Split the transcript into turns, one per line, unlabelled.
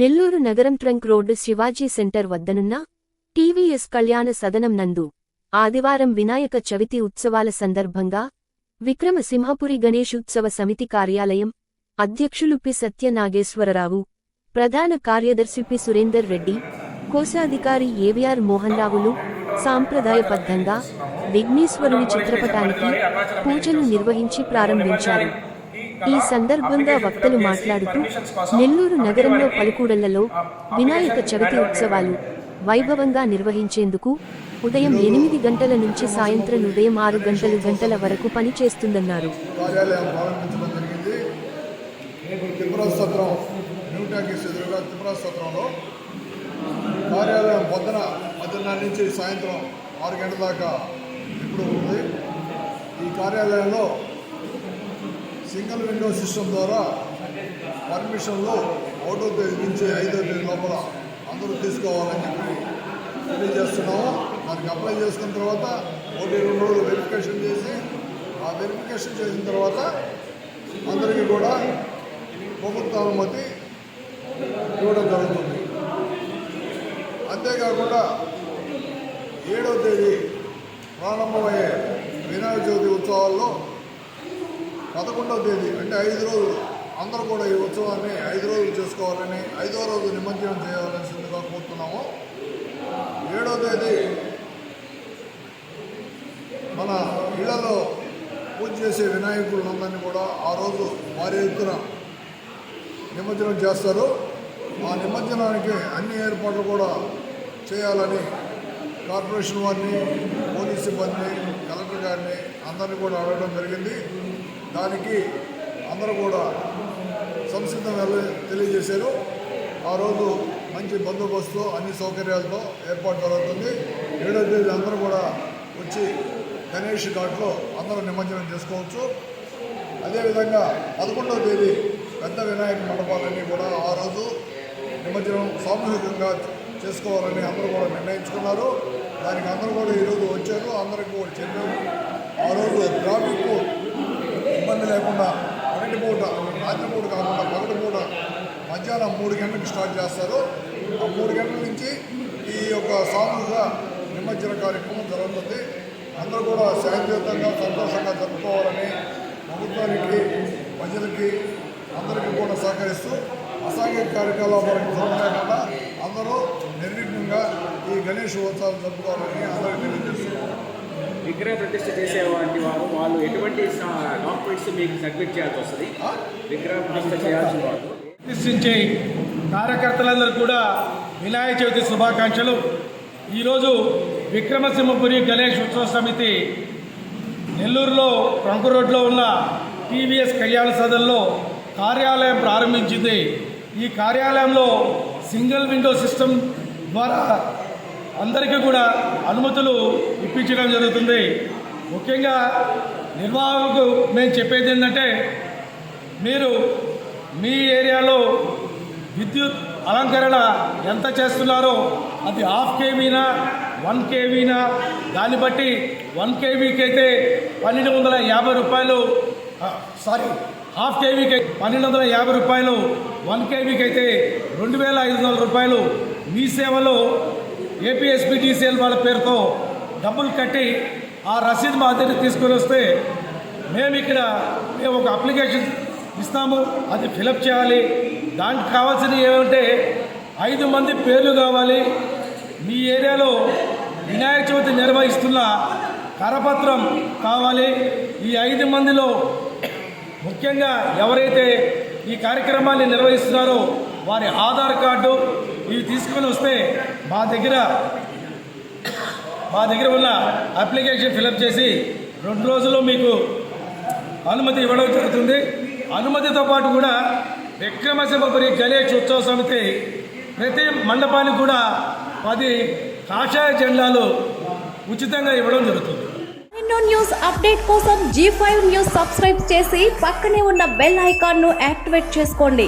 నెల్లూరు నగరం trunk road Shivaji centre వద్దనున్న TVS Kalyana Sadanam నందు ఆదివారం వినాయక చవితి ఉత్సవాల సందర్భంగా విక్రమసింహపురి ఉత్సవ సమితి కార్యాలయం అధ్యక్షులు పి. సత్యనాగేశ్వరరావు ప్రధాన కార్యదర్శి పి. సురేందర్ రెడ్డి కోశాధికారి ఏవిఆర్ మోహన్రావులు సాంప్రదాయబద్ధంగా విఘ్నేశ్వరుని చిత్రపటానికి పూజలు నిర్వహించి ప్రారంభించారు. ఈ సందర్భంగా వక్తలు మాట్లాడుతూ నెల్లూరు నగరంలో పలుకూడలలో వినాయక చవితి ఉత్సవాలు వైభవంగా నిర్వహించేందుకు ఉదయం ఎనిమిది గంటల నుంచి సాయంత్రం ఉదయం ఆరు గంటలు గంటల వరకు పనిచేస్తుందన్నారు.
కార్యాలయం కార్యాలయం పొద్దున మధ్యాహ్నం నుంచి సాయంత్రం ఆరు గంటల దాకా ఇప్పుడు ఉంది ఈ కార్యాలయంలో సింగిల్ విండో సిస్టమ్ ద్వారా పర్మిషన్లు ఒకటో తేదీ నుంచి ఐదో తేదీ లోపల అందరూ తీసుకోవాలని చెప్పి తెలియజేస్తున్నాము. దానికి అప్లై చేసుకున్న తర్వాత ఒకటి రెండు రోజులు వెరిఫికేషన్ చేసి ఆ వెరిఫికేషన్ చేసిన తర్వాత అందరికీ కూడా ప్రభుత్వ అనుమతి ఇవ్వడం జరుగుతుంది. అంతేకాకుండా ఏడవ తేదీ ప్రారంభమయ్యే వినాయక చవితి ఉత్సవాల్లో పదకొండవ తేదీ అంటే ఐదు రోజులు. అందరూ కూడా ఈ ఉత్సవాన్ని ఐదు రోజులు చేసుకోవాలని ఐదో రోజు నిమజ్జనం చేయాల్సిందిగా కోరుతున్నాము. ఏడవ తేదీ మన ఇళ్ళలో పూజ చేసే వినాయకులందరినీ కూడా ఆ రోజు వారి ఎత్తున నిమజ్జనం చేస్తారు. ఆ నిమజ్జనానికి అన్ని ఏర్పాట్లు కూడా చేయాలని కార్పొరేషన్ వారిని పోలీస్ సిబ్బంది కలెక్టర్ గారిని అందరినీ కూడా అడగడం జరిగింది. దానికి అందరూ కూడా సంసిద్ధం తెలియజేశారు. ఆ రోజు మంచి బందోబస్తు అన్ని సౌకర్యాలతో ఏర్పాటు జరుగుతుంది. ఏడో తేదీ అందరూ కూడా వచ్చి గణేష్ ఘాట్లో అందరూ నిమజ్జనం చేసుకోవచ్చు. అదేవిధంగా పదకొండవ తేదీ పెద్ద వినాయక మండపాలన్నీ కూడా ఆ రోజు నిమజ్జనం సామూహికంగా చేసుకోవాలని అందరూ కూడా నిర్ణయించుకున్నారు. దానికి అందరూ కూడా ఈరోజు వచ్చారు. అందరికీ కూడా చెప్పారు. ఆ రోజు ట్రాఫిక్ ఇబ్బంది లేకుండా పగటి పూట రాత్రి పూట కాకుండా పగటి పూట మధ్యాహ్నం మూడు గంటలకు స్టార్ట్ చేస్తారు. ఆ మూడు గంటల నుంచి ఈ యొక్క సామూహిక నిమజ్జన కార్యక్రమం జరుగుతుంది. అందరూ కూడా శాంతియుతంగా సంతోషంగా జరుపుకోవాలని ప్రభుత్వానికి ప్రజలకి అందరికీ కూడా సహకరిస్తూ అసాంఘిక కార్యకలాపాలకు జరగలేకుండా అందరూ నిర్విఘ్నంగా ఈ గణేష్ ఉత్సవాలు జరుపుకోవాలని అందరికీ తెలియజేస్తున్నారు
విగ్రహ ప్రతిష్ఠ చేసేవాటి వారు వాళ్ళు ఎటువంటి డాక్యుమెంట్స్ మీకు సబ్మిట్ చేయాల్సి వస్తుంది? విగ్రహ ప్రతిష్ఠ చేయాల్సిన వాళ్ళు
ప్రతిష్ఠించే కార్యకర్తలందరూ కూడా వినాయక చవితి శుభాకాంక్షలు. ఈరోజు విక్రమసింహపురి గణేష్ ఉత్సవ సమితి నెల్లూరులో ట్రంక్ రోడ్లో ఉన్న టీవీఎస్ కళ్యాణ సదన్లో కార్యాలయం ప్రారంభించింది. ఈ కార్యాలయంలో సింగిల్ విండో సిస్టమ్ ద్వారా అందరికీ కూడా అనుమతులు ఇప్పించడం జరుగుతుంది. ముఖ్యంగా నిర్వాహకు మేము చెప్పేది ఏంటంటే మీరు మీ ఏరియాలో విద్యుత్ అలంకరణ ఎంత చేస్తున్నారో అది హాఫ్ కేవీనా వన్ కేవీనా దాన్ని బట్టి వన్ కేవీకి అయితే పన్నెండు వందల యాభై రూపాయలు సారీ హాఫ్ కేవీకి పన్నెండు వందల యాభై రూపాయలు వన్ కేవీకి అయితే రెండు వేల ఐదు వందల రూపాయలు మీ సేవలో ఏపీఎస్పీటీసీఎల్ వాళ్ళ పేరుతో డబ్బులు కట్టి ఆ రసీదు మా దగ్గరికి తీసుకొని వస్తే మేము ఇక్కడ మేము ఒక అప్లికేషన్ ఇస్తాము అది ఫిలప్ చేయాలి. దానికి కావాల్సినవి ఏమంటే ఐదు మంది పేర్లు కావాలి. మీ ఏరియాలో వినాయక చవితి నిర్వహిస్తున్న కరపత్రం కావాలి. ఈ ఐదు మందిలో ముఖ్యంగా ఎవరైతే ఈ కార్యక్రమాన్ని నిర్వహిస్తున్నారో వారి ఆధార్ కార్డు ఇవి తీసుకొని వస్తే మా దగ్గర మా దగ్గర ఉన్న అప్లికేషన్ ఫిలప్ చేసి రెండు రోజుల్లో మీకు అనుమతి ఇవ్వడం జరుగుతుంది. అనుమతితో పాటు కూడా విక్రమసింహపురి గణేష్ ఉత్సవ సమితి ప్రతి మండపానికి కూడా పది కాషాయ జెండాలు ఉచితంగా ఇవ్వడం జరుగుతుంది.
ఎన్నో న్యూస్ అప్డేట్ కోసం జీ ఫైవ్ న్యూస్ సబ్స్క్రైబ్ చేసి పక్కనే ఉన్న బెల్ ఐకాన్ను యాక్టివేట్ చేసుకోండి.